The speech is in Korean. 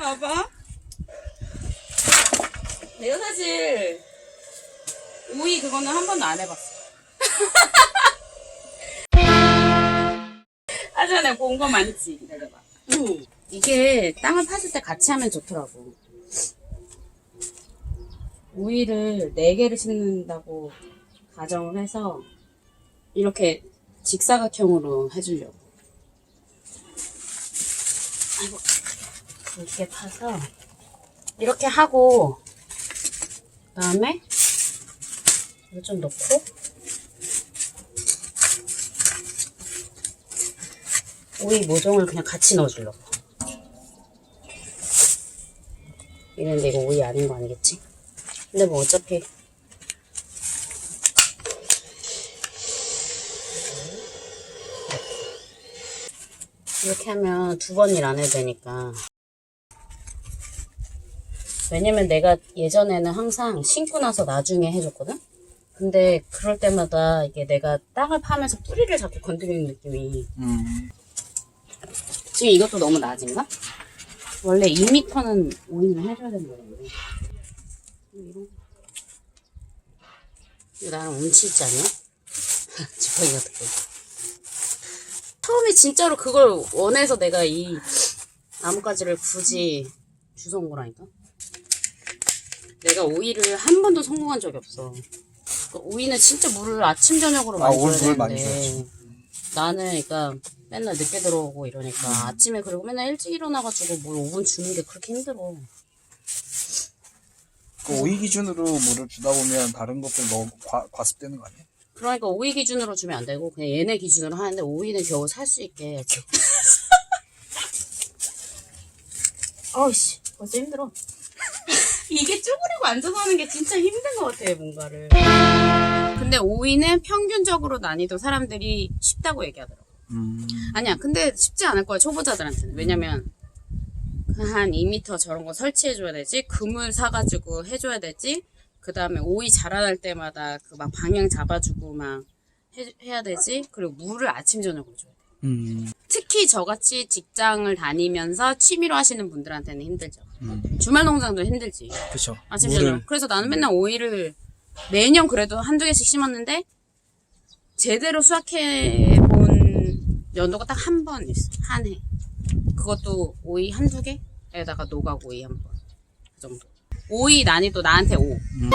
봐봐. 내가 사실 오이 그거는 한 번도 안 해봤어. 내가 본거 많지. 기다려봐. 음, 이게 땅을 파실 때 같이 하면 좋더라고. 오이를 4개를 심는다고 가정을 해서 이렇게 직사각형으로 해주려고. 이거 이렇게 파서 이렇게 하고 그 다음에 이거 좀 넣고 오이 모종을 그냥 같이 넣어주려고. 이랬는데 이거 오이 아닌 거 아니겠지? 근데 뭐 어차피 이렇게 하면 두 번일 안 해도 되니까. 왜냐면 내가 예전에는 항상 신고 나서 나중에 해줬거든? 근데 그럴 때마다 이게 내가 땅을 파면서 뿌리를 자꾸 건드리는 느낌이. 음. 지금 이것도 너무 낮은가? 원래 2m는 오인을 해줘야 되는. 이런. 이거 나랑 운치 있지 않냐? 지팡이 같은 거. 처음에 진짜로 그걸 원해서 내가 이 나뭇가지를 굳이 주워 온 거라니까? 내가 오이를 한 번도 성공한 적이 없어. 그 오이는 진짜 물을 아침, 저녁으로 아, 많이 오늘 줘야 물 많이 되는데 나는 그러니까 맨날 늦게 들어오고 이러니까 아침에 그리고 맨날 일찍 일어나가지고 물 5분 주는 게 그렇게 힘들어. 그 오이 기준으로 물을 주다 보면 다른 것들 너무 과, 과습되는 거 아니야? 그러니까 오이 기준으로 주면 안 되고 그냥 얘네 기준으로 하는데 오이는 겨우 살 수 있게. 어이씨 벌써 힘들어. 이게 쪼그리고 앉아서 하는 게 진짜 힘든 것 같아 뭔가를. 근데 오이는 평균적으로 난이도 사람들이 쉽다고 얘기하더라고. 음. 아니야 근데 쉽지 않을 거야 초보자들한테는 왜냐면 한 2m 저런 거 설치해줘야 되지 금을 사가지고 해줘야 되지 그 다음에 오이 자라날 때마다 그 막 방향 잡아주고 막 해, 해야 되지 그리고 물을 아침 저녁으로 줘야 돼 음. 특히 저같이 직장을 다니면서 취미로 하시는 분들한테는 힘들죠 음. 주말 농장도 힘들지. 그쵸. 아침 저녁 그래서 나는 맨날 오이를 매년 그래도 한두 개씩 심었는데 제대로 수확해 본 연도가 딱 한 번 있어. 한 해. 그것도 오이 한두 개에다가 노각 오이 한 번. 그 정도. 오이 난이도 나한테 5 음.